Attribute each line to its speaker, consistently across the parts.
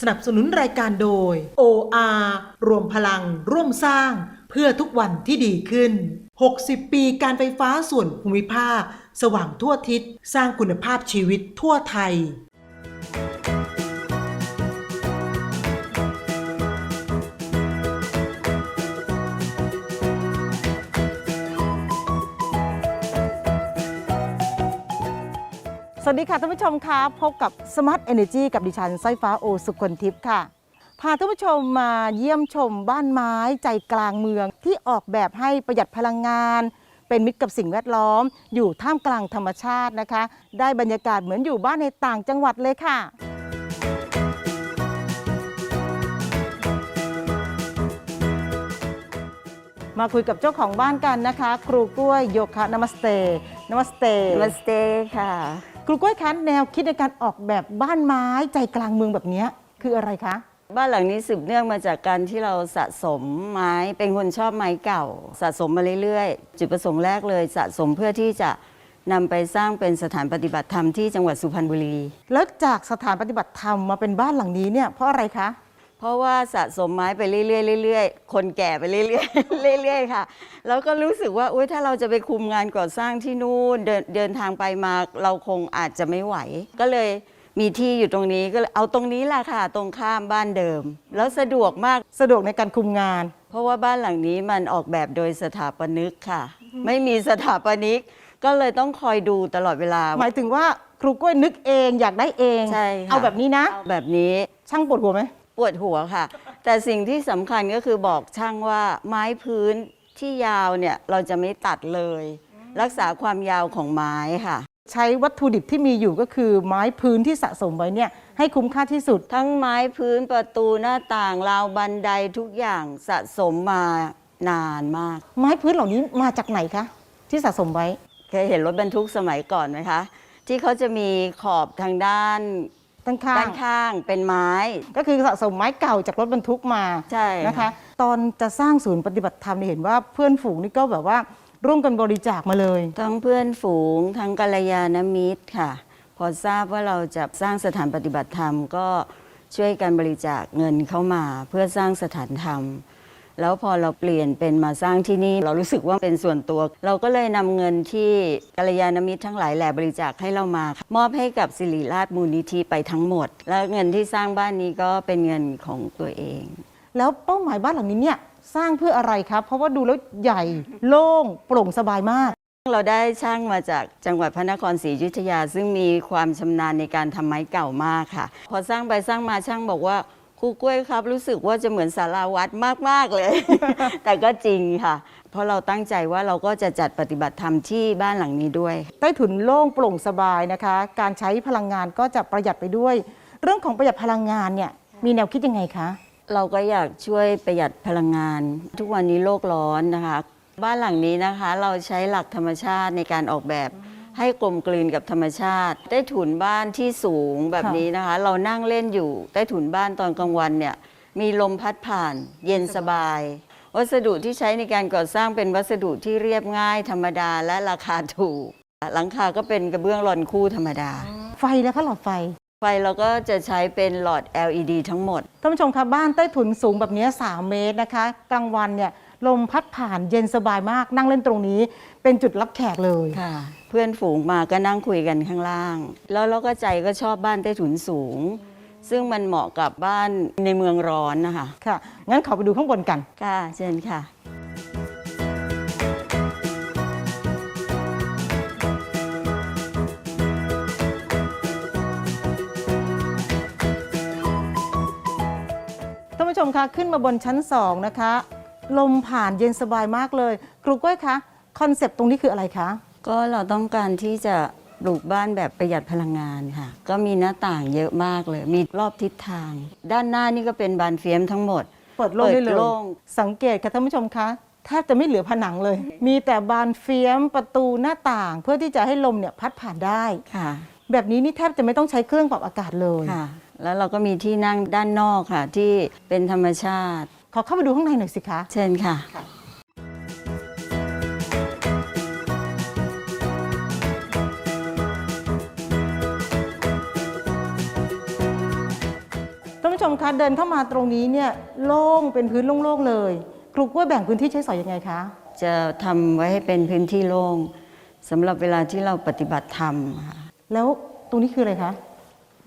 Speaker 1: สนับสนุนรายการโดย OR รวมพลังร่วมสร้างเพื่อทุกวันที่ดีขึ้น 60 ปีการไฟฟ้าส่วนภูมิภาค สว่างทั่วทิศ สร้างคุณภาพชีวิตทั่วไทย
Speaker 2: วัสดีค่ะท่านผู้ชมคะพบกับ Smart Energy กับดิฉันสร้อยฟ้าโอสุคนทิพย์ค่ะพาท่านผู้ชมมาเยี่ยมชมบ้านไม้ใจกลางเมืองที่ออกแบบให้ประหยัดพลังงาน เป็นมิตรกับสิ่งแวดล้อม อยู่ท่ามกลางธรรมชาตินะคะ ได้บรรยากาศเหมือนอยู่บ้านในต่างจังหวัดเลยค่ะ มาคุยกับเจ้าของบ้านกันนะคะ ครูกล้วยโยคะนามัสเตนามัสเต
Speaker 3: นมัสเตค่ะ
Speaker 2: รูกล้วยคะแนวคิดในการออกแบบบ้านไม้ใจกลางเมืองแบบนี้คืออะไรคะ
Speaker 3: บ้านหลังนี้สืบเนื่องมาจากการที่เราสะสมไม้เป็นคนชอบไม้เก่า สะสมมาเรื่อยๆ จุดประสงค์แรกเลยสะสมเพื่อที่จะนำไปสร้างเป็นสถานปฏิบัติธรรมที่จังหวัดสุพรรณบุรี
Speaker 2: แล้วจากสถานปฏิบัติธรรมมาเป็นบ้านหลังนี้เนี่ยเพราะอะไรคะ
Speaker 3: เพราะว่าสะสมไม้ไปเรื่อยๆเรื่อยๆคนแก่ไปเรื่อยๆเรื่อยๆค่ะ แล้วก็รู้สึกว่าอุ้ยถ้าเราจะไปคุมงานก่อสร้างที่นู่นเดินเดินทางไปมาเราคงอาจจะไม่ไหว ก็เลยมีที่อยู่ตรงนี้ก็เลยเอาตรงนี้แหละค่ะ ตรงข้ามบ้านเดิม แล้วสะดวกมาก
Speaker 2: สะดวกในการคุมงาน
Speaker 3: เพราะว่าบ้านหลังนี้มันออกแบบโดยสถาปนิกค่ะ ไม่มีสถาปนิก ก็เลยต้องคอยดูตลอดเวลา
Speaker 2: หมายถึงว่าครูกล้วยนึกเองอยากได้เอง
Speaker 3: ใช่ค่ะ
Speaker 2: เอาแบบนี้นะ
Speaker 3: เอาแบบนี้
Speaker 2: ช่างปวดหัวไหม
Speaker 3: ปวดหัวค่ะ แต่สิ่งที่สำคัญก็คือบอกช่างว่าไม้พื้นที่ยาวเนี่ยเราจะไม่ตัดเลย รักษาความยาวของไม้ค่ะ
Speaker 2: ใช้วัตถุดิบที่มีอยู่ก็คือไม้พื้นที่สะสมไว้เนี่ยให้คุ้มค่าที่สุด
Speaker 3: ทั้งไม้พื้นประตูหน้าต่างราวบันไดทุกอย่างสะสมมานานมาก
Speaker 2: ไม้พื้นเหล่านี้มาจากไหนคะที่สะสมไว้
Speaker 3: เคยเห็นรถบรรทุกสมัยก่อนไหมคะ ที่เขาจะมีขอบทางด้าน
Speaker 2: ตั้งข้า
Speaker 3: ด้างนข้างเป็นไม้
Speaker 2: ก็คือสะสมไม้เก่าจากรถบรรทุกมา
Speaker 3: ใช่
Speaker 2: นะคะ ตอนจะสร้างศูนย์ปฏิบัติธรรมเนี่ยเห็นว่าเพื่อนฝูงนี่ก็แบบว่าร่วมกันบริจาคมาเลย
Speaker 3: ทั้งเพื่อนฝูงทั้งกัลยาณมิตรค่ะ พอทราบว่าเราจะสร้างสถานปฏิบัติธรรมก็ช่วยกันบริจาคเงินเข้ามาเพื่อสร้างสถานธรรม แล้วพอเราเปลี่ยนเป็นมาสร้างที่นี่ เรารู้สึกว่าเป็นส่วนตัว เราก็เลยนำเงินที่กัลยาณมิตรทั้งหลายแหล่บริจาคให้เรามา มอบให้กับสิริราชมูลนิธิไปทั้งหมด แล้วเงินที่สร้างบ้านนี้ก็เป็นเงินของตัวเอง
Speaker 2: แล้วเป้าหมายบ้านหลังนี้เนี่ยสร้างเพื่ออะไรครับเพราะว่าดูแล้วใหญ่โล่งโปร่งสบายมาก
Speaker 3: เราได้ช่างมาจากจังหวัดพระนครศรีอยุธยา ซึ่งมีความชำนาญในการทำไม้เก่ามากค่ะ พอสร้างไปสร้างมาช่างบอกว่า ครูกล้วยครับ รู้สึกว่าจะเหมือนสาราวัดมาก ๆ เลย แต่ก็จริงค่ะ เพราะเราตั้งใจว่าเราก็จะจัดปฏิบัติธรรมที่บ้านหลังนี้ด้วย
Speaker 2: ใต้ถุนโล่งโปร่งสบายนะคะ การใช้พลังงานก็จะประหยัดไปด้วย เรื่องของประหยัดพลังงานเนี่ยมีแนวคิดยังไงคะ
Speaker 3: เราก็อยากช่วยประหยัดพลังงาน ทุกวันนี้โลกร้อนนะคะ บ้านหลังนี้นะคะ เราใช้หลักธรรมชาติในการออกแบบ ให้กลมกลืนกับธรรมชาติ ใต้ถุนบ้านที่สูงแบบนี้นะคะ เรานั่งเล่นอยู่ใต้ถุนบ้านตอนกลางวันเนี่ยมีลมพัดผ่านเย็นสบาย วัสดุที่ใช้ในการก่อสร้างเป็นวัสดุที่เรียบง่าย ธรรมดาและราคาถูก หลังคาก็เป็นกระเบื้องรอนคู่ธรรมดา
Speaker 2: ไฟแล้วคะหลอดไฟ
Speaker 3: ไฟเราก็จะใช้เป็นหลอด LED ทั้งหมด
Speaker 2: ท่านผู้ชมคะบ้านใต้ถุนสูงแบบนี้3เมตรนะคะ กลางวันเนี่ย ลมพัดผ่านเย็นสบายมากนั่งเล่นตรงนี้ เป็นจุดรับแขกเลย
Speaker 3: ค่ะ เพื่อนฝูงมาก็นั่งคุยกันข้างล่าง แล้วเราก็ใจก็ชอบบ้านใต้ถุนสูง ซึ่งมันเหมาะกับบ้านในเมืองร้อนนะคะ
Speaker 2: ค่ะ งั้นขอไปดูข้างบนกัน
Speaker 3: ค่ะเชิญค่ะ
Speaker 2: ท่านผู้ชมคะขึ้นมาบนชั้น 2 นะคะ ลมผ่านเย็นสบายมากเลยครูกล้วยคะคอนเซปต์ตรงนี้คืออะไรคะ
Speaker 3: ก็เราต้องการที่จะปลูกบ้านแบบประหยัดพลังงานค่ะ ก็มีหน้าต่างเยอะมากเลย มีรอบทิศทาง ด้านหน้านี่ก็เป็นบานเฟียมทั้งหมด
Speaker 2: เปิดโล่งได้เล
Speaker 3: เปิ
Speaker 2: ย
Speaker 3: ดโล่ง
Speaker 2: สังเกตค่ะท่านผู้ชมคะแทบจะไม่เหลือผนังเลย มีแต่บานเฟียมประตูหน้าต่างเพื่อที่จะให้ลมเนี่ยพัดผ่านได้
Speaker 3: ค่ะ
Speaker 2: แบบนี้นี่แทบจะไม่ต้องใช้เครื่องปรับอากาศเลย
Speaker 3: ค่ะ แล้วเราก็มีที่นั่งด้านนอกค่ะ ที่เป็นธรรมชาติ
Speaker 2: ขอเข้าไปดูข้างในหน่อยสิคะ
Speaker 3: เชิญค่ะ
Speaker 2: ท่านผู้ชมมคะเดินเข้ามาตรงนี้เนี่ยโล่งเป็นพื้นโล่งๆเลยครูกล้วยแบ่งพื้นที่ใช้สอยยังไงคะ
Speaker 3: จะทำไว้ให้เป็นพื้นที่โล่งสำหรับเวลาที่เราปฏิบัติธรรมค่ะ
Speaker 2: แล้วตรงนี้คืออะไรคะ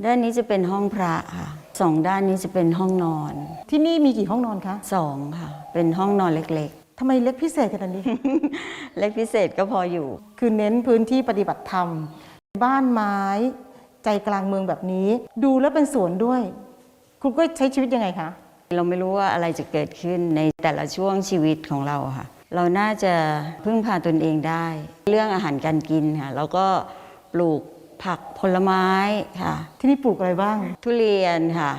Speaker 3: ด้านนี้จะเป็นห้องพระค่ะ สองด้านนี้จะเป็นห้องนอน
Speaker 2: ที่นี่มีกี่ห้องนอนคะ
Speaker 3: สองค่ะ เป็นห้องนอนเล็ก
Speaker 2: ทำไมเล็กพิเศษขนาดนี้
Speaker 3: ๆ เล็กพิเศษก็พออยู่
Speaker 2: คือเน้นพื้นที่ปฏิบัติธรรม บ้านไม้ ใจกลางเมืองแบบนี้ ดูแล้วเป็นสวนด้วย คุณก็ใช้ชีวิตยังไงคะ
Speaker 3: เราไม่รู้ว่าอะไรจะเกิดขึ้นในแต่ละช่วงชีวิตของเราค่ะ เราน่าจะพึ่งพาตนเองได้ เรื่องอาหารการกินค่ะแล้วก็ปลูก ผักผลไม้ค่ะ
Speaker 2: ที่นี่ปลูกอะไรบ้าง
Speaker 3: ทุเรียนค่ะ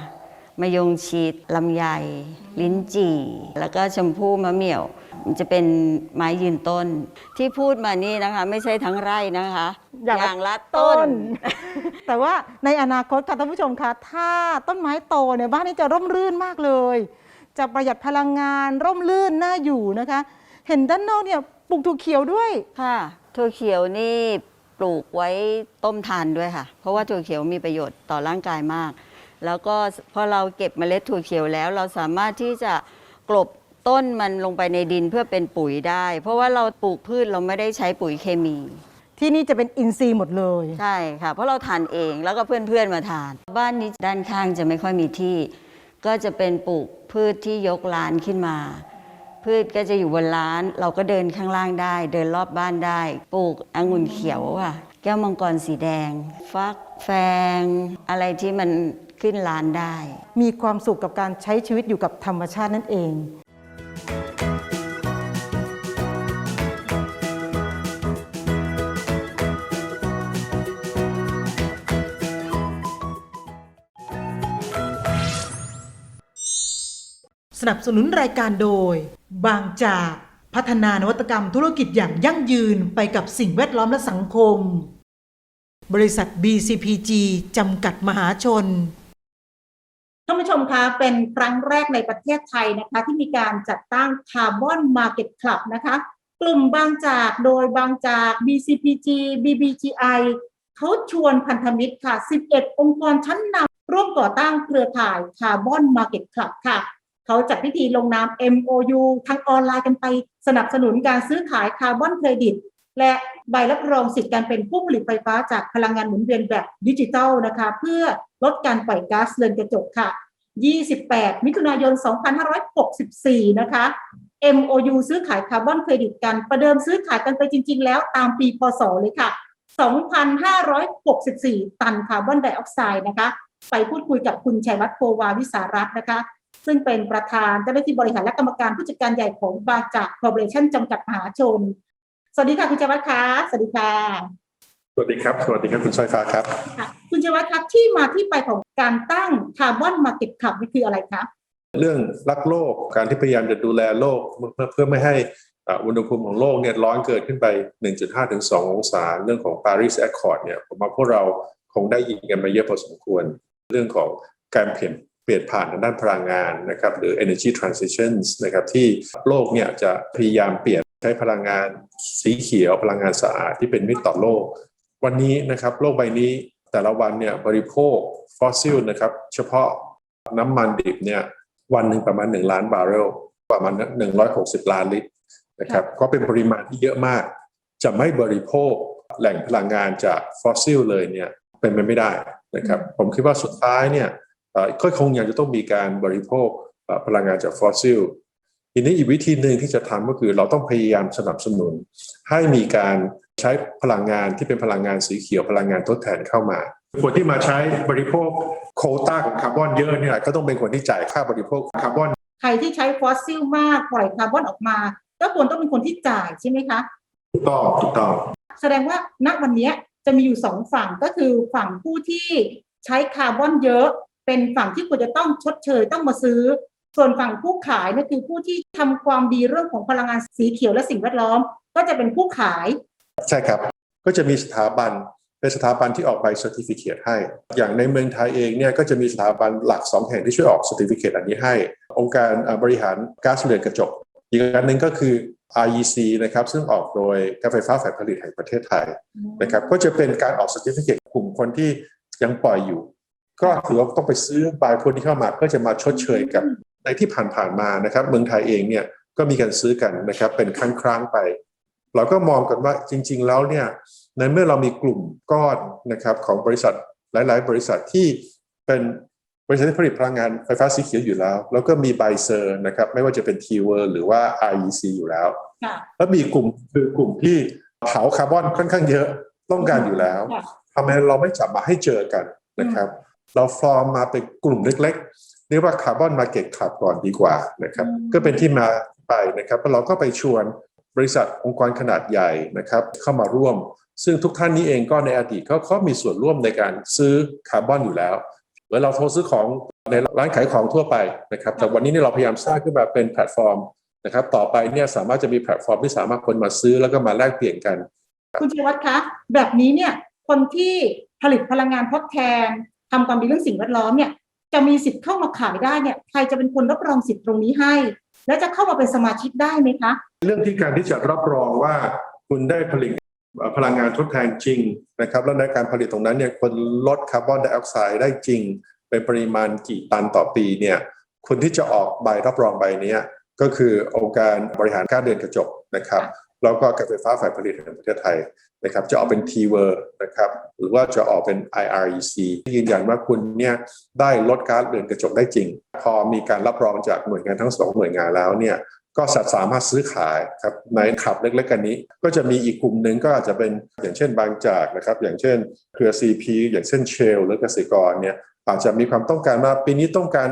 Speaker 3: มะยงชิดลำไย ลิ้นจี่ แล้วก็ชมพู่มะเหมี่ยว มันจะเป็นไม้ยืนต้น ที่พูดมานี่นะคะ ไม่ใช่ทั้งไร่นะคะ
Speaker 2: อย่างละ
Speaker 3: ละต้น
Speaker 2: แต่ว่าในอนาคตค่ะท่านผู้ชมคะถ้าต้นไม้โตเนี่ยบ้านนี้จะร่มรื่นมากเลย จะประหยัดพลังงานร่มรื่นน่าอยู่นะคะ เห็นด้านนอกเนี่ยปลูกถั่วเขียวด้วย
Speaker 3: ค่ะถั่วเขียวนี่ ปลูกไว้ต้มทานด้วยค่ะ เพราะว่าถั่วเขียวมีประโยชน์ต่อร่างกายมาก แล้วก็พอเราเก็บเมล็ดถั่วเขียวแล้ว เราสามารถที่จะกลบต้นมันลงไปในดินเพื่อเป็นปุ๋ยได้ เพราะว่าเราปลูกพืชเราไม่ได้ใช้ปุ๋ยเคมี
Speaker 2: ที่นี่จะเป็นอินทรีย์หมดเลย
Speaker 3: ใช่ค่ะ เพราะเราทานเองแล้วก็เพื่อนๆมาทาน บ้านนี้ด้านข้างจะไม่ค่อยมีที่ ก็จะเป็นปลูกพืชที่ยกลานขึ้นมา พืชก็จะอยู่บนร้าน เราก็เดินข้างล่างได้ เดินรอบบ้านได้ ปลูกองุ่นเขียวค่ะ แก้วมังกรสีแดง ฟักแฟง อะไรที่มันขึ้นร้านได้
Speaker 2: มีความสุขกับการใช้ชีวิตอยู่กับธรรมชาตินั่นเอง
Speaker 1: นับสนุนรายการโดย บางจากพัฒนานวัตกรรมธุรกิจอย่างยั่งยืนไปกับสิ่งแวดล้อมและสังคม บริษัท BCPG จำกัดมหาชน
Speaker 4: ท่านผู้ชมคะเป็นครั้งแรกในประเทศไทยนะคะ ที่มีการจัดตั้งคาร์บอนมาร์เก็ตคลับนะคะ กลุ่มบางจากโดยบางจาก BCPG BBGI เขาชวนพันธมิตรค่ะ 11 องค์กรชั้นนำร่วมก่อตั้งเครือข่ายคาร์บอนมาร์เก็ตคลับค่ะ เขาจัดพิธีลงนาม MOU ทางออนไลน์กันไปสนับสนุนการซื้อขายคาร์บอนเครดิต และใบรับรองสิทธิ์การเป็นผู้ผลิตไฟฟ้าจากพลังงานหมุนเวียนแบบดิจิทัลนะคะ เพื่อลดการปล่อยก๊าซเรือนกระจกค่ะ 28 มิถุนายน 2564 นะคะ MOU ซื้อขายคาร์บอนเครดิตกัน ประเดิมซื้อขายกันไปจริง ๆ แล้วตามปีพศเลยค่ะ 2,564 ตันคาร์บอนไดออกไซด์นะคะ ไปพูดคุยกับคุณชัยวัฒน์โพวาวิสารัตน์นะคะ ซึ่งเป็นประธานเจ้าหน้าที่บริหารและกรรมการผู้จัดการใหญ่ของบาจากคอร์ปอเรชั่นจำกัดมหาชน สวัสดีค่ะคุณชัยวัฒน์คะสวัสดีค่ะ
Speaker 5: สวัสดีครับ สวัสดีครับคุณสร้อยฟ้าครับ
Speaker 4: ค่ะคุณชัยวัฒน์ครับที่มาที่ไปของการตั้งคาร์บอนมาร์เก็ตคลับนี่คืออะไรคะ
Speaker 5: เรื่องรักโลกการที่พยายามจะดูแลโลกเพื่อเพื่อไม่ให้อ่าอุณหภูมิของโลกเนี่ยร้อนเกิดขึ้นไป 1.5ถึง2องศา เรื่องของ Paris Accord เนี่ยผมว่าพวกเราคงได้ยินกันมาเยอะพอสมควร เรื่องของการเปลี่ยน เปลี่ยนผ่านทางด้านพลังงานนะครับหรือ energy transitions นะครับที่โลกเนี่ยจะพยายามเปลี่ยนใช้พลังงานสีเขียวพลังงานสะอาดที่เป็นมิตรต่อโลก วันนี้นะครับโลกใบนี้แต่ละวันเนี่ยบริโภคฟอสซิลนะครับเฉพาะน้ำมันดิบเนี่ยวันหนึ่งประมาณ 1 ล้านบาร์เรลประมาณ 160 ล้านลิตรนะครับก็เป็นปริมาณที่เยอะมาก จะไม่บริโภคแหล่งพลังงานจากฟอสซิลเลยเนี่ยเป็นไปไม่ได้นะครับผมคิดว่าสุดท้ายเนี่ย ก็คงยังจะต้องมีการบริโภคเอ่อพลังงานจากฟอสซิลทีนี้อีกวิธีหนึ่งที่จะทำก็คือเราต้องพยายามสนับสนุน ให้มีการใช้พลังงานที่เป็นพลังงานสีเขียวพลังงานทดแทนเข้ามาคนที่มาใช้บริโภคโควต้าของคาร์บอนเยอะเนี่ยก็ต้องเป็นคนที่จ่ายค่าบริโภคคาร์บอน
Speaker 4: ใครที่ใช้ฟอสซิลมากปล่อยคาร์บอนออกมา ก็ควรต้องเป็นคนที่จ่ายใช่ไหมคะ
Speaker 5: ถูกต้องถูกต้อง
Speaker 4: แสดงว่าณวันนี้จะมีอยู่สองฝั่งก็คือฝั่งผู้ที่ใช้คาร์บอนเยอะ เป็นฝั่งที่ควรจะต้องชดเชยต้องมาซื้อ ส่วนฝั่งผู้ขายนั่นคือผู้ที่ทำความดีเรื่องของพลังงานสีเขียวและสิ่งแวดล้อม ก็จะเป็นผู้ขาย
Speaker 5: ใช่ครับ ก็จะมีสถาบันเป็นสถาบันที่ออกใบเซอร์ติฟิเคให้ อย่างในเมืองไทยเองเนี่ยก็จะมีสถาบันหลัก 2 แห่งที่ช่วยออกเซอร์ติฟิเคอันนี้ให้ องค์การบริหารก๊าซเรือนกระจก อีกอันหนึ่งก็คือ REC นะครับซึ่งออกโดยการไฟฟ้าฝ่ายผลิตแห่งประเทศไทยนะครับก็จะเป็นการออกเซอร์ติฟิเคกลุ่มคนที่ยังปล่อยอยู่ ก็ถือว่าต้องไปซื้อบายพวกนี้เข้ามาเพื่อจะมาชดเชยกับในที่ผ่านๆมานะครับ เมืองไทยเองเนี่ยก็มีการซื้อกันนะครับ เป็นครั้งครั้งๆไป เราก็มองกันว่าจริง ๆ แล้วเนี่ยในเมื่อเรามีกลุ่มก้อนนะครับของบริษัทหลาย ๆ บริษัทที่เป็นบริษัทที่ผลิตพลังงานไฟฟ้าสีเขียวอยู่แล้ว แล้วก็มีไบเซอร์นะครับ ไม่ว่าจะเป็นทีเวอร์หรือว่า REC อยู่แล้ว
Speaker 4: ค่ะ
Speaker 5: แล้วมีกลุ่มคือกลุ่มที่เผาคาร์บอนค่อนข้างเยอะต้องการอยู่แล้ว
Speaker 4: ค่ะ
Speaker 5: ทำไมเราไม่จับมาให้เจอกันนะครับ เราฟอร์มมาเป็นกลุ่มเล็กๆเรียกว่าคาร์บอนมาเก็ตคลับก่อนดีกว่านะครับ
Speaker 4: อืม
Speaker 5: ก็เป็นที่มาไปนะครับแล้วเราก็ไปชวนบริษัทองค์กรขนาดใหญ่นะครับ เข้ามาร่วม ซึ่งทุกท่านนี้เองก็ในอดีตเขาเขามีส่วนร่วมในการซื้อคาร์บอนอยู่แล้วเหมือนเราโทรซื้อของในร้านขายของทั่วไปนะครับ แต่วันนี้เนี่ยเราพยายามสร้างขึ้นมาเป็นแพลตฟอร์มนะครับ ต่อไปเนี่ยสามารถจะมีแพลตฟอร์มที่สามารถคนมาซื้อแล้วก็มาแลกเปลี่ยนกัน
Speaker 4: คุณชัยวัฒน์คะ แบบนี้เนี่ยคนที่ผลิตพลังงานทดแทน ทำความดีเรื่องสิ่งแวดล้อมเนี่ยจะมีสิทธิ์เข้ามาขายได้เนี่ยใครจะเป็นคนรับรองสิทธิ์ตรงนี้ให้ และจะเข้ามาเป็นสมาชิกได้ไหมคะ
Speaker 5: เรื่องที่การที่จะรับรองว่าคุณได้ผลิตพลังงานทดแทนจริงนะครับแล้วในการผลิตตรงนั้นเนี่ยคนลดคาร์บอนไดออกไซด์ได้จริง เป็นปริมาณกี่ตันต่อปีเนี่ยคนที่จะออกใบรับรองใบนี้ก็คือองค์การบริหารการเดินกระจกนะครับแล้วก็การไฟฟ้าฝ่ายผลิตแห่งประเทศไทย นะครับจะออกเป็น t w o r นะครับหรือว่าจะออกเป็น IREC ยืนยันว่าคุณเนี่ยได้ลดกาซเรือนกระจกได้จริง พอมีการรับรองจากหน่วยงานทั้งสองหน่วยงานแล้วเนี่ยก็สามารถซื้อขายครับในขับเล็กๆกันนี้ ก็จะมีอีกกลุ่มหนึ่งก็อาจจะเป็นอย่างเช่นบางจากนะครับอย่างเช่นเครือ CP อย่างเช่นเชลหรือกษตรกรเนี่ยอาจจะมีความต้องการว่าปีนี้ต้องการ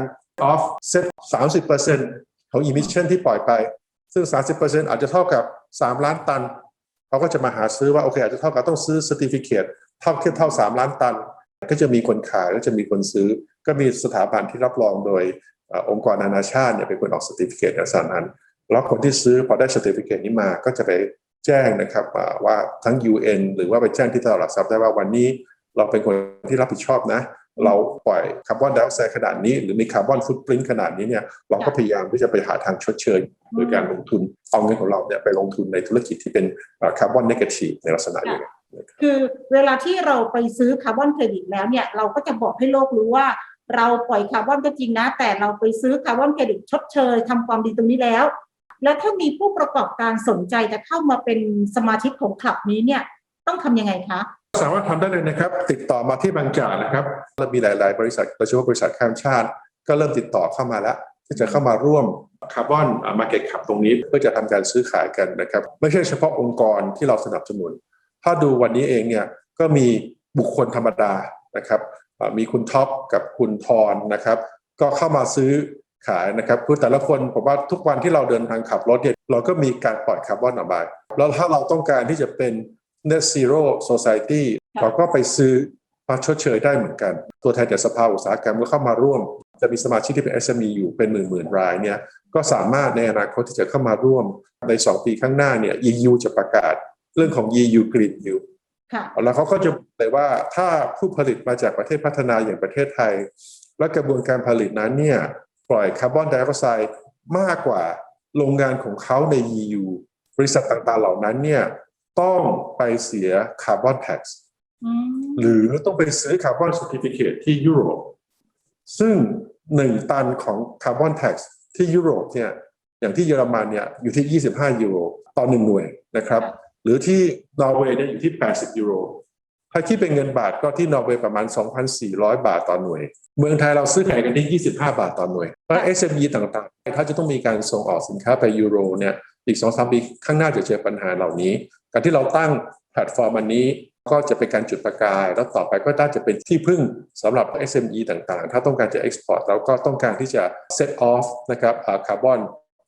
Speaker 5: offset 30%ของ emission ที่ปล่อยไป ซึ่ง 30%อาจจะเท่ากับ 3 ล้านตัน เขาก็จะมาหาซื้อว่าโอเคอาจจะเท่ากับต้องซื้อ certificate เท่าเทียบเท่า3ล้านตัน ก็จะมีคนขายแล้วจะมีคนซื้อ ก็มีสถาบันที่รับรองโดยอองค์กรนานาชาติเนี่ยเป็นคนออก certificate ในลักษณะนั้นแล้วคนที่ซื้อพอได้ certificate นี้มาก็จะไปแจ้งนะครับว่าทั้ง UN หรือว่าไปแจ้งที่ตลาดหลักทรัพย์ได้ว่าวันนี้เราเป็นคนที่รับผิดชอบนะ เราปล่อยคาร์บอนไดออกไซด์ขนาดนี้ หรือมีคาร์บอนฟุตปรินท์ขนาดนี้เนี่ยเราก็พยายามที่จะไปหาทางชดเชยโดยการลงทุนเอาเงินของเราเนี่ยไปลงทุนในธุรกิจที่เป็นคาร์บอนเนกาทีฟในลักษณะอย่างนี้น
Speaker 4: คือเวลาที่เราไปซื้อคาร์บอนเครดิตแล้วเนี่ยเราก็จะบอกให้โลกรู้ว่าเราปล่อยคาร์บอนก็จริงนะ แต่เราไปซื้อคาร์บอนเครดิตชดเชยทำความดีตรงนี้แล้ว แล้วถ้ามีผู้ประกอบการสนใจจะเข้ามาเป็นสมาชิกของคลับนี้เนี่ยต้องทำยังไงคะ
Speaker 5: สามารถทำได้เลยนะครับ ติดต่อมาที่บางจากนะครับเรามีหลาย ๆ บริษัทโดยเฉพาะบริษัทข้ามชาติ ก็เริ่มติดต่อเข้ามาแล้วที่จะเข้ามาร่วมคาร์บอนมาเก็ตขับตรงนี้เพื่อจะทำการซื้อขายกันนะครับ ไม่ใช่เฉพาะองค์กรที่เราสนับสนุน ถ้าดูวันนี้เองเนี่ยก็มีบุคคลธรรมดานะครับมีคุณท็อปกับคุณทอนนะครับ ก็เข้ามาซื้อขายนะครับคือแต่ละคนผมว่าทุกวันที่เราเดินทางขับรถเนี่ยเราก็มีการปล่อยคาร์บอนออกมาแล้วถ้าเราต้องการที่จะเป็น net zero society
Speaker 4: ค่ะ
Speaker 5: เราก็ไปซื้อมาชดเชยได้เหมือนกัน ตัวแทนจากสภาอุตสาหกรรมก็เข้ามาร่วม จะมีสมาชิกที่เป็น SME อยู่เป็นหมื่นหมื่นๆรายเนี่ยก็สามารถในอนาคตที่จะเข้ามาร่วมใน 2 ปีข้างหน้าเนี่ย EU จะประกาศเรื่องของ EU Green Deal
Speaker 4: ค่ะ
Speaker 5: แล้วเขาก็จะบอกเลยว่าถ้าผู้ผลิตมาจากประเทศพัฒนาอย่างประเทศไทย และกระบวนการผลิตนั้นเนี่ยปล่อยคาร์บอนไดออกไซด์มากกว่าโรงงานของเขาใน EU บริษัทต่างๆเหล่านั้นเนี่ย ต้องไปเสียคาร์บอนแท็กซ์
Speaker 4: อืม
Speaker 5: หรือต้องไปซื้อคาร์บอน c e r t i f i c a t e ที่ยุโรป ซึ่ง1ตันของคาร์บอนแท็กซ์ที่ยุโรปเนี่ยอย่างที่เยอรมันเนี่ยอยู่ที่ 25 ยูโรต่อหนึ่งหน่วยนะครับ หรือที่นอร์เวย์เนี่ยอยู่ที่ 80 ยูโรถ้าคิดเป็นเงินบาทก็ที่นอร์เวย์ประมาณ 2,400 บาทต่อหน่วย เมืองไทยเราซื้อขายกันที่ 25 บาทต่อหน่วยเพราะ SME ต่างๆ ถ้าจะต้องมีการส่งออกสินค้าไปยูโรเนี่ยอีก 2-3 ปีข้างหน้าจะเจอปัญหาเหล่านี้ การที่เราตั้งแพลตฟอร์มอันนี้ก็จะเป็นการจุดประกาย แล้วต่อไปก็น่าจะเป็นที่พึ่งสำหรับ SME ต่างๆ ถ้าต้องการจะ export แล้วก็ต้องการที่จะ set off นะครับคาร์บอน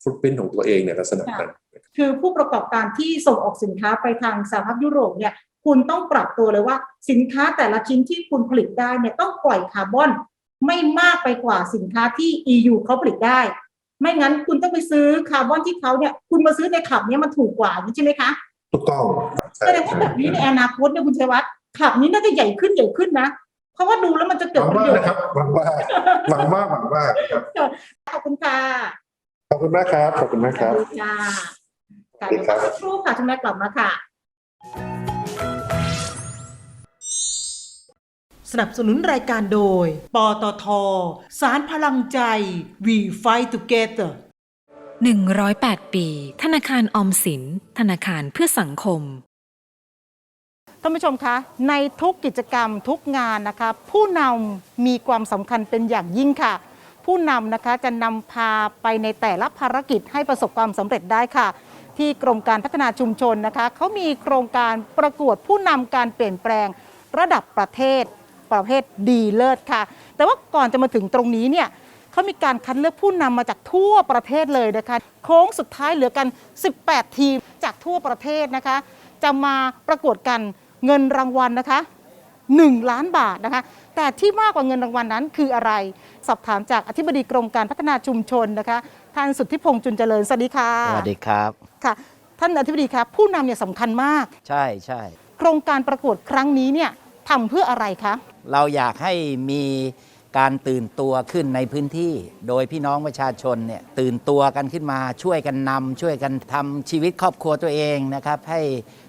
Speaker 5: ฟุตพิ้นของตัวเองในลักษณะนั้น
Speaker 4: คือผู้ประกอบการที่ส่งออกสินค้าไปทางสหภาพยุโรปเนี่ยคุณต้องปรับตัวเลยว่าสินค้าแต่ละชิ้นที่คุณผลิตได้เนี่ยต้องปล่อยคาร์บอนไม่มากไปกว่าสินค้าที่ EU เขาผลิตได้ ไม่งั้นคุณต้องไปซื้อคาร์บอนที่เขาเนี่ยคุณมาซื้อในขับเนี่ยมันถูกกว่านี้ใช่ไหมคะ
Speaker 5: ถูกต้อง
Speaker 4: แสดงว่าแบบนี้ในอนาคตเนี่ยคุณชัยวัฒน์ขับนี้น่าจะใหญ่ขึ้นใหญ่ขึ้นนะเพราะว่าดูแล้วมันจะ
Speaker 5: ห
Speaker 4: เกิด
Speaker 5: วัง
Speaker 4: ประ
Speaker 5: ว่า
Speaker 4: โยช
Speaker 5: นะ
Speaker 4: น์
Speaker 5: ครับหวังว่าหวังว่าหวังว่าครับ
Speaker 4: ขอบคุณค่ะ
Speaker 5: ขอบคุณมากครับขอบคุณมาก
Speaker 4: ส
Speaker 5: ครั
Speaker 4: วั
Speaker 5: บ
Speaker 4: สดีค่ะค่ะ
Speaker 5: สวัสดี
Speaker 4: เดี๋ยว
Speaker 5: ครับ
Speaker 4: สักครู่ค่ะช่วงแรกกลับมาค่ะ
Speaker 1: สนับสนุนรายการโดย ปตท สารพลังใจ We Fight Together
Speaker 6: 108 ปี ธนาคารออมสิน ธนาคารเพื่อสังคม
Speaker 2: ท่านผู้ชมคะ ในทุกกิจกรรมทุกงานนะคะ ผู้นำมีความสำคัญเป็นอย่างยิ่งค่ะ ผู้นำนะคะจะนำพาไปในแต่ละภารกิจให้ประสบความสำเร็จได้ค่ะ ที่กรมการพัฒนาชุมชนนะคะเขามีโครงการประกวดผู้นำการเปลี่ยนแปลงระดับประเทศประเภทดีเลิศค่ะ แต่ว่าก่อนจะมาถึงตรงนี้เนี่ย เขามีการคัดเลือกผู้นำมาจากทั่วประเทศเลยนะคะ โค้งสุดท้ายเหลือกัน 18 ทีมจากทั่วประเทศนะคะ จะมาประกวดกันเงินรางวัลนะคะ 1 ล้านบาทนะคะ แต่ที่มากกว่าเงินรางวัลนั้นคืออะไร สอบถามจากอธิบดีกรมการพัฒนาชุมชนนะคะท่านสุทธิพงษ์จุนเจริญสวัสดีค่ะ
Speaker 7: สวัสดีครับ
Speaker 2: ค่ะ ท่านอธิบดีครับผู้นำเนี่ยสำคัญมาก
Speaker 7: ใช่ใช่
Speaker 2: โครงการประกวดครั้งนี้เนี่ยทำเพื่ออะไรคะ
Speaker 7: เราอยากให้มี การตื่นตัวขึ้นในพื้นที่ โดยพี่น้องประชาชนเนี่ยตื่นตัวกันขึ้นมาช่วยกันนำช่วยกันทำชีวิตครอบครัวตัวเองนะครับให้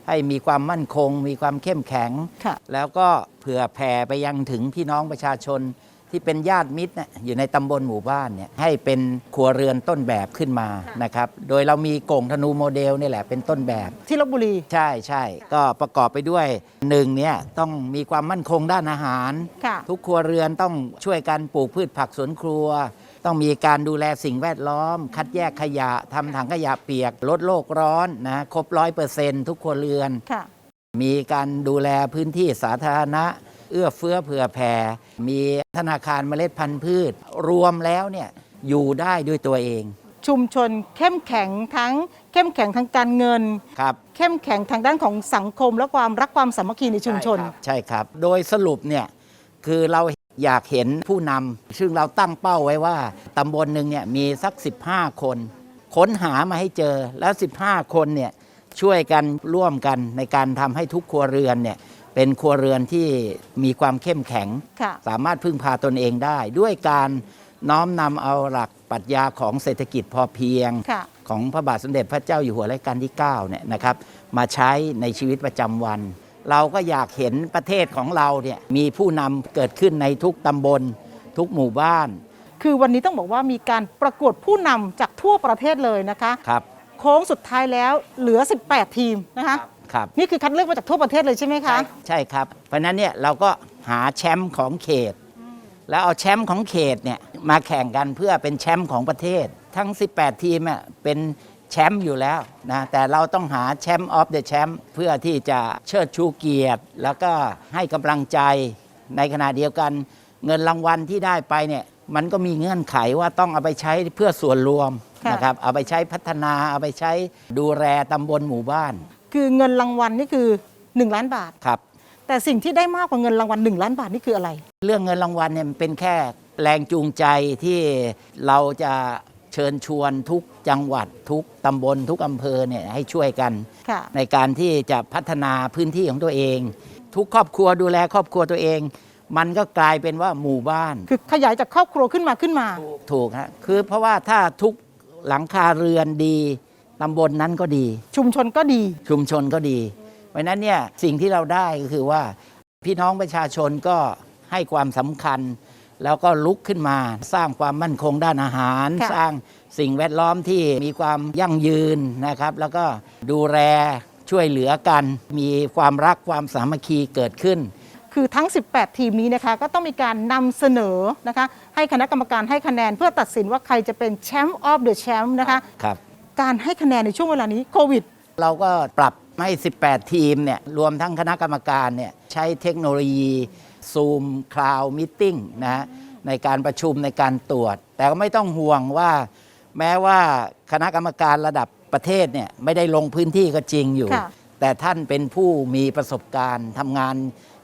Speaker 7: ให้มีความมั่นคง มีความเข้มแข็ง
Speaker 2: ค่ะ
Speaker 7: แล้วก็เผื่อแผ่ไปยังถึงพี่น้องประชาชน ที่เป็นญาติมิตรนะอยู่ในตำบลหมู่บ้านเนี่ยให้เป็นครัวเรือนต้นแบบขึ้นมานะครับโดยเรามีโก่งธนูโมเดลนี่แหละเป็นต้นแบบ
Speaker 2: ที่ลบบุรี
Speaker 7: ใช่ใช่ก็ประกอบไปด้วยหนึ่งเนี่ยต้องมีความมั่นคงด้านอาหาร
Speaker 2: ค่ะ
Speaker 7: ทุกครัวเรือนต้องช่วยกันปลูกพืชผักสวนครัว ต้องมีการดูแลสิ่งแวดล้อม คัดแยกขยะทำถังขยะเปียก ลดโลกร้อนนะครบร้อยเปอร์เซ็นต์ทุกครัวเรือน
Speaker 2: ค่ะ
Speaker 7: มีการดูแลพื้นที่สาธารณะ เอื้อเฟื้อเผื่อแผ่ มีธนาคารเมล็ดพันธุ์พืช รวมแล้วเนี่ยอยู่ได้ด้วยตัวเอง
Speaker 2: ชุมชนเข้มแข็งทั้งเข้มแข็งทางการเงิน
Speaker 7: ครับ
Speaker 2: เข้มแข็งทางด้านของสังคมและความรักความสามัคคีในชุมชน
Speaker 7: ใช่ครับ โดยสรุปเนี่ยคือเราอยากเห็นผู้นำซึ่งเราตั้งเป้าไว้ว่าตำบลหนึ่งเนี่ยมีสัก 15 คน ค้นหามาให้เจอแล้ว 15 คนเนี่ยช่วยกันร่วมกันในการทำให้ทุกครัวเรือนเนี่ย เป็นครัวเรือนที่มีความเข้มแข็ง
Speaker 2: ค่ะ
Speaker 7: สามารถพึ่งพาตนเองได้ ด้วยการน้อมนำเอาหลักปรัชญาของเศรษฐกิจพอเพียง
Speaker 2: ค่ะ
Speaker 7: ของพระบาทสมเด็จพระเจ้าอยู่หัวรัชกาลที่ 9 เนี่ยนะครับ มาใช้ในชีวิตประจำวัน เราก็อยากเห็นประเทศของเราเนี่ยมีผู้นำเกิดขึ้นในทุกตำบล ทุกหมู่บ้าน
Speaker 2: คือวันนี้ต้องบอกว่ามีการประกวดผู้นำจากทั่วประเทศเลยนะคะ
Speaker 7: ครับ
Speaker 2: โค้งสุดท้ายแล้วเหลือ 18 ทีมนะคะ
Speaker 7: ครับ
Speaker 2: นี่คือคัดเลือกมาจากทั่วประเทศเลยใช่ไหมคะ
Speaker 7: ใช่ใช่ครับ เพราะฉะนั้นเนี่ยเราก็หาแชมป์ของเขต แล้วเอาแชมป์ของเขตเนี่ยมาแข่งกันเพื่อเป็นแชมป์ของประเทศ ทั้ง 18 ทีมอะเป็นแชมป์อยู่แล้วนะแต่เราต้องหาแชมป์ออฟเดอะแชมป์เพื่อที่จะเชิดชูเกียรติ แล้วก็ให้กำลังใจในขณะเดียวกัน เงินรางวัลที่ได้ไปเนี่ยมันก็มีเงื่อนไขว่าต้องเอาไปใช้เพื่อส่วนรวม
Speaker 2: ค่ะ
Speaker 7: นะครับเอาไปใช้พัฒนาเอาไปใช้ดูแลตำบลหมู่บ้าน
Speaker 2: คือเงินรางวัลนี่คือ 1 ล้านบาท
Speaker 7: ครับ
Speaker 2: แต่สิ่งที่ได้มากกว่าเงินรางวัล1ล้านบาทนี่คืออะไร
Speaker 7: เรื่องเงินรางวัลเนี่ยมันเป็นแค่แรงจูงใจที่เราจะเชิญชวนทุกจังหวัดทุกตำบลทุกอำเภอเนี่ยให้ช่วยกัน
Speaker 2: ค่ะ
Speaker 7: ในการที่จะพัฒนาพื้นที่ของตัวเอง ทุกครอบครัวดูแลครอบครัวตัวเอง มันก็กลายเป็นว่าหมู่บ้าน
Speaker 2: คือขยายจากครอบครัวขึ้นมาขึ้นมา
Speaker 7: ถูกฮะคือเพราะว่าถ้าทุกหลังคาเรือนดี ตำบลนั้นก็ดี
Speaker 2: ชุมชนก็ดี
Speaker 7: ชุมชนก็ดี เพราะฉะนั้นเนี่ยสิ่งที่เราได้ก็คือว่า พี่น้องประชาชนก็ให้ความสำคัญ แล้วก็ลุกขึ้นมาสร้างความมั่นคงด้านอาหาร
Speaker 2: ค่ะ
Speaker 7: สร้างสิ่งแวดล้อมที่มีความยั่งยืนนะครับ แล้วก็ดูแลช่วยเหลือกัน มีความรักความสามัคคีเกิดขึ้น
Speaker 2: คือทั้ง 18 ทีมนี้นะคะ ก็ต้องมีการนำเสนอนะคะ ให้คณะกรรมการให้คะแนนเพื่อตัดสินว่าใครจะเป็นแชมป์ออฟเดอะแชมป์นะคะ
Speaker 7: ครับ
Speaker 2: การให้คะแนนในช่วงเวลานี้โควิด
Speaker 7: เราก็ปรับให้ 18 ทีมเนี่ยรวมทั้งคณะกรรมการเนี่ยใช้เทคโนโลยี Zoom Cloud Meeting นะฮะในการประชุมในการตรวจ แต่ก็ไม่ต้องห่วงว่า แม้ว่าคณะกรรมการระดับประเทศเนี่ยไม่ได้ลงพื้นที่ก็จริงอยู่
Speaker 2: ค่ะ
Speaker 7: แต่ท่านเป็นผู้มีประสบการณ์ทำงาน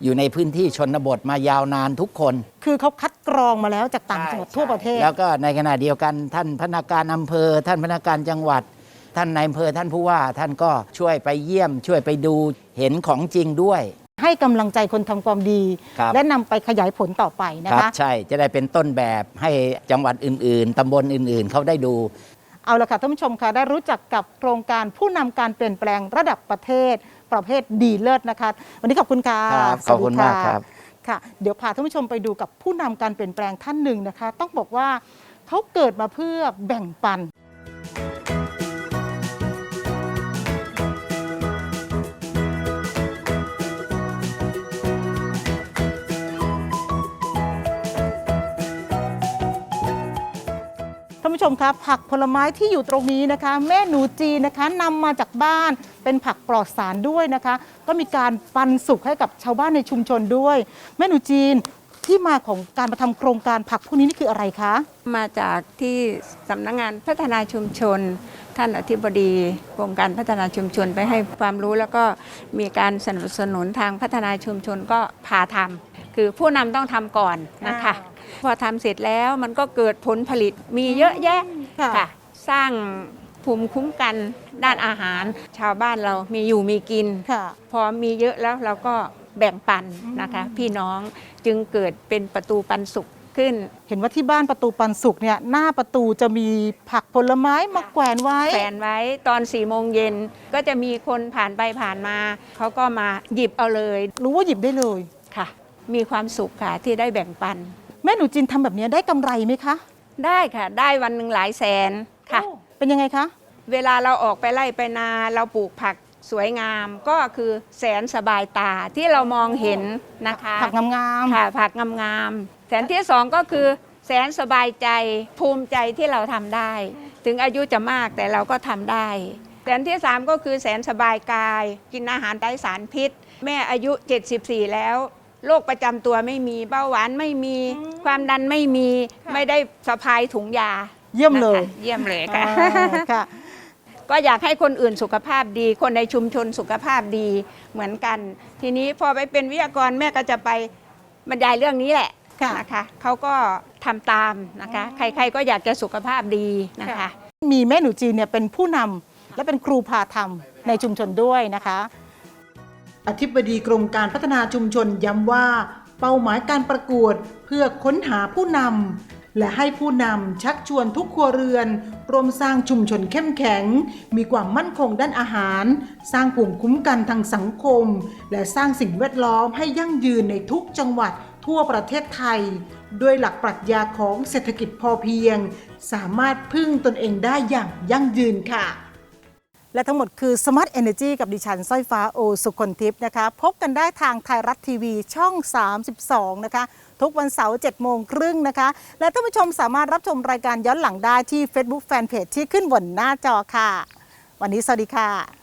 Speaker 7: อยู่ในพื้นที่ชนบทมายาวนานทุกคน
Speaker 2: คือเขาคัดกรองมาแล้วจากต่างจังหวัดทั่วประเทศ
Speaker 7: แล้วก็ในขณะเดียวกันท่านพนักงานอำเภอ ท่านพนักงานจังหวัด ท่านนายอำเภอท่านผู้ว่า ท่านก็ช่วยไปเยี่ยม ช่วยไปดูเห็นของจริงด้วย
Speaker 2: ให้กำลังใจคนทำความดี
Speaker 7: ครับ
Speaker 2: และนำไปขยายผลต่อไปนะ
Speaker 7: ครั
Speaker 2: คะ
Speaker 7: ใช่จะได้เป็นต้นแบบให้จังหวัดอื่น ๆตำบลอื่น ๆเขาได้ดู
Speaker 2: เอาละค่ะท่านผู้ชมค่ะได้รู้จักกับโครงการผู้นำการเปลี่ยนแปลงระดับประเทศ ประเภทดีเลิศนะคะ วันนี้ขอบคุณค่ะ
Speaker 7: ครับขอบคุณ
Speaker 2: สวัสดี
Speaker 7: มากครับ
Speaker 2: ค่ะ เดี๋ยวพาท่านผู้ชมไปดูกับผู้นำการเปลี่ยนแปลงท่านหนึ่งนะคะ ต้องบอกว่าเขาเกิดมาเพื่อแบ่งปัน ผู้ชมครับผักผลไม้ที่อยู่ตรงนี้นะคะ แม่หนูจีนะคะนำมาจากบ้านเป็นผักปลอดสารด้วยนะคะ ก็มีการปันสุกให้กับชาวบ้านในชุมชนด้วย แม่หนูจีนที่มาของการมาทำโครงการผักพวกนี้นี่คืออะไรคะ
Speaker 8: มาจากที่สำนักงงานพัฒนาชุมชน ท่านอธิบดีกรมการพัฒนาชุมชนไปให้ความรู้แล้วก็มีการสนับสนุนทางพัฒนาชุมชนก็พาทำคือผู้นำต้องทำก่อนนะคะ พอทำเสร็จแล้วมันก็เกิดผลผลิตมีเยอะแยะ
Speaker 2: ค่ะ
Speaker 8: ค่ะ สร้างภูมิคุ้มกันด้านอาหาร ชาวบ้านเรามีอยู่มีกิน
Speaker 2: ค่ะ
Speaker 8: พอมีเยอะแล้วเราก็แบ่งปันนะคะ พี่น้องจึงเกิดเป็นประตูปันสุขขึ้น
Speaker 2: เห็นว่าที่บ้านประตูปันสุกเนี่ยหน้าประตูจะมีผักผลไม้มาแขวนไว้
Speaker 8: แฟนไว้ตอน4ี่โมงเย็นก็จะมีคนผ่านไปผ่านมา เขาก็มาหยิบเอาเลย
Speaker 2: รู้ว่าหยิบได้เลย
Speaker 8: ค่ะ มีความสุขค่ะที่ได้แบ่งปัน
Speaker 2: แม่หนูจีนทำแบบนี้ได้กำไรไหมคะ
Speaker 8: ได้ค่ะ ได้วันหนึ่งหลายแสนค่ะ
Speaker 2: โอ้เป็นยังไงคะ
Speaker 8: เวลาเราออกไปไล่ไปนาเราปลูกผักสวยงาม ก็คือแสนสบายตาที่เรามองเห็นนะคะ
Speaker 2: ผักงามๆ
Speaker 8: ค่ะผักงามๆแสนที่สองก็คือ แสนสบายใจภูมิใจที่เราทำได้ ถึงอายุจะมากแต่เราก็ทำได้ แสนที่สามก็คือแสนสบายกาย กินอาหารไร้สารพิษ แม่อายุ 74 แล้ว โรคประจำตัวไม่มีเบาหวานไม่มีความดันไม่มีไม่ได้สะพายถุงยา
Speaker 2: เยี่ยมเลย
Speaker 8: นะคะเยี่ยมเลยค่ะ
Speaker 2: อ่าค่ะ
Speaker 8: ก็อยากให้คนอื่นสุขภาพดี คนในชุมชนสุขภาพดีเหมือนกัน ทีนี้พอไปเป็นวิทยากรแม่ก็จะไปบรรยายเรื่องนี้แหละ
Speaker 2: ค่ะ
Speaker 8: นะคะเขาก็ทำตามนะคะ ใครๆก็อยากจะสุขภาพดีนะคะ
Speaker 2: มีแม่หนูจีนเนี่ยเป็นผู้นำและเป็นครูพาทำในชุมชนด้วยนะคะ
Speaker 1: อธิบดีกรมการพัฒนาชุมชนย้ำว่า เป้าหมายการประกวดเพื่อค้นหาผู้นำและให้ผู้นำชักชวนทุกครัวเรือนร่วมสร้างชุมชนเข้มแข็ง มีความมั่นคงด้านอาหาร สร้างภูมิคุ้มกันทางสังคม และสร้างสิ่งแวดล้อมให้ยั่งยืนในทุกจังหวัดทั่วประเทศไทย ด้วยหลักปรัชญาของเศรษฐกิจพอเพียง สามารถพึ่งตนเองได้อย่างยั่งยืนค่ะ
Speaker 2: และทั้งหมดคือ Smart Energy กับดิฉันสร้อยฟ้าโอสุคนทิพย์นะคะ พบกันได้ทางไทยรัฐทีวีช่อง 32 นะคะ ทุกวันเสาร์7โมงครึ่งนะคะ และท่านผู้ชมสามารถรับชมรายการย้อนหลังได้ที่ Facebook Fanpage ที่ขึ้นบนหน้าจอค่ะ วันนี้สวัสดีค่ะ